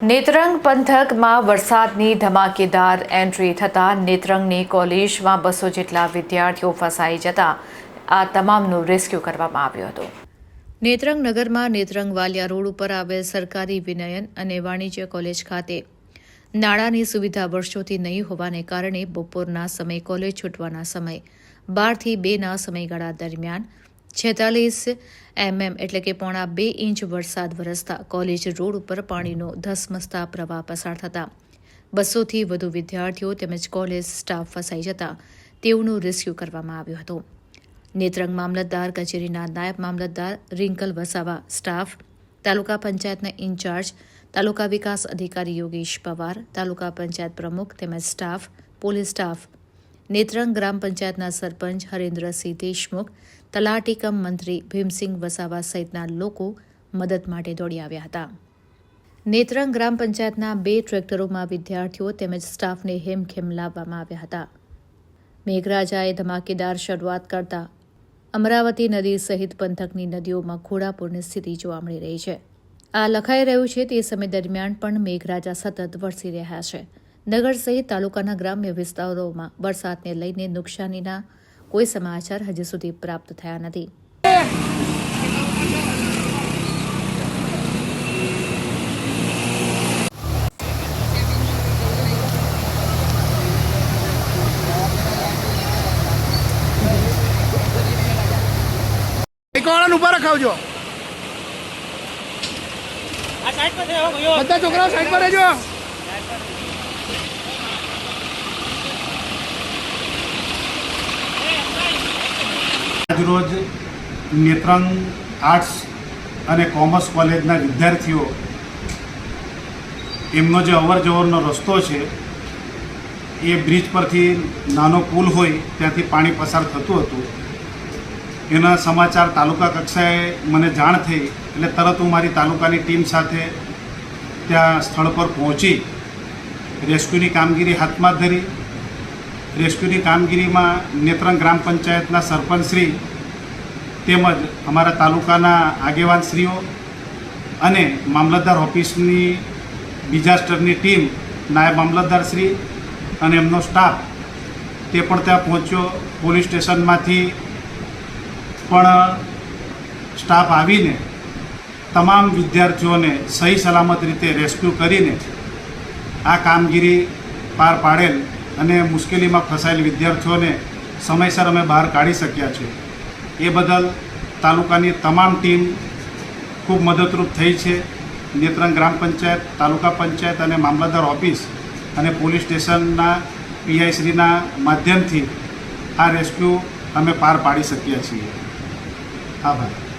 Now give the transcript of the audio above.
નેત્રંગ પંથકમાં વરસાદની ધમાકેદાર એન્ટ્રી થતાં નેત્રંગની કોલેજમાં બસો જેટલા વિદ્યાર્થીઓ ફસાઈ જતા આ તમામનું રેસ્ક્યુ કરવામાં આવ્યું હતું. નેત્રંગ નગરમાં નેત્રંગ વાલિયા રોડ ઉપર આવેલ સરકારી વિનયન અને વાણિજ્ય કોલેજ ખાતે નાણાંની સુવિધા વર્ષોથી નહીં હોવાને કારણે બપોરના સમય કોલેજ છૂટવાના સમય બારથી બેના સમયગાળા દરમિયાન છેતાલીસ એમએમ એટલે કે પોણા બે ઇંચ વરસાદ વરસતા કોલેજ રોડ ઉપર પાણીનો ધસમસતા પ્રવાહ પસાર થતા. બસોથી વધુ વિદ્યાર્થીઓ તેમજ કોલેજ સ્ટાફ ફસાઈ જતા તેઓનું રેસ્ક્યુ કરવામાં આવ્યું હતું. નેત્રંગ મામલતદાર, કચેરીના નાયબ મામલતદાર, રિંકલ વસાવા સ્ટાફ, તાલુકા પંચાયતના ઇન્ચાર્જ, તાલુકા વિકાસ અધિકારી યોગેશ પવાર, તાલુકા પંચાયત પ્રમુખ તેમજ સ્ટાફ, પોલીસ સ્ટાફ. નેત્રંગ ગ્રામ પંચાયતના સરપંચ હરેન્દ્રસિંહ દેશમુખ તલાટીકમ મંત્રી ભીમસિંહ વસાવા સહિતના લોકો મદદ માટે દોડી આવ્યા હતા. નેત્રંગ ગ્રામ પંચાયતના બે ટ્રેક્ટરોમાં વિદ્યાર્થીઓ તેમજ સ્ટાફને હેમખેમ લાવવામાં આવ્યા હતા. મેઘરાજાએ ધમાકેદાર શરૂઆત કરતા અમરાવતી નદી સહિત પંથકની નદીઓમાં ઘોડાપૂરની સ્થિતિ જોવા મળી રહી છે. આ લખાઈ રહ્યું છે તે સમય દરમિયાન પણ મેઘરાજા સતત વરસી રહ્યા છે. નગર સહિત તાલુકાના ગ્રામ્ય વિસ્તારોમાં વરસાદને લઈને નુકસાનીના કોઈ સમાચાર હજી સુધી પ્રાપ્ત થયા નથી. ઊભા રખાવજો. આ સાઈડ પર છે હો ભાઈઓ. બધા છોકરાઓ સાઈડ પર રહેજો. આજરોજ નેત્રંગ આર્ટ્સ અને કોમર્સ કોલેજના વિદ્યાર્થીઓ, એમનો જે અવર જવરનો રસ્તો છે, એ બ્રિજ પરથી નાનો પુલ હોય ત્યાંથી પાણી પસાર થતું હતું. એના સમાચાર તાલુકા કક્ષાએ મને જાણ થઈ, એટલે તરત હું મારી તાલુકાની ટીમ સાથે ત્યાં સ્થળ પર પહોંચી, રેસ્ક્યુની કામગીરી હાથમાં ધરી રેસ્ક્યુની કામગીરીમાં નેત્રંગ ગ્રામ પંચાયતના સરપંચશ્રી તેમજ અમારા તાલુકાના આગેવાનશ્રીઓ અને મામલતદાર ઓફિસની ડિઝાસ્ટરની ટીમ, નાયબ મામલતદારશ્રી અને એમનો સ્ટાફ તે પણ ત્યાં પહોંચ્યો. પોલીસ સ્ટેશનમાંથી પણ સ્ટાફ આવીને તમામ વિદ્યાર્થીઓને સહી સલામત રીતે રેસ્ક્યુ કરીને આ કામગીરી પાર પાડેલ અને મુશ્કેલીમાં ફસાયેલ વિદ્યાર્થીઓને સમયસર અમે બહાર કાઢી શક્યા છીએ એ બદલ તાલુકાની તમામ ટીમ ખૂબ મદદરૂપ થઈ છે. નેત્રંગ ગ્રામ પંચાયત, તાલુકા પંચાયત અને મામલતદાર ઓફિસ અને પોલીસ સ્ટેશનના પીઆઈશ્રીના માધ્યમથી આ રેસ્ક્યુ અમે પાર પાડી શક્યા છીએ. આભાર.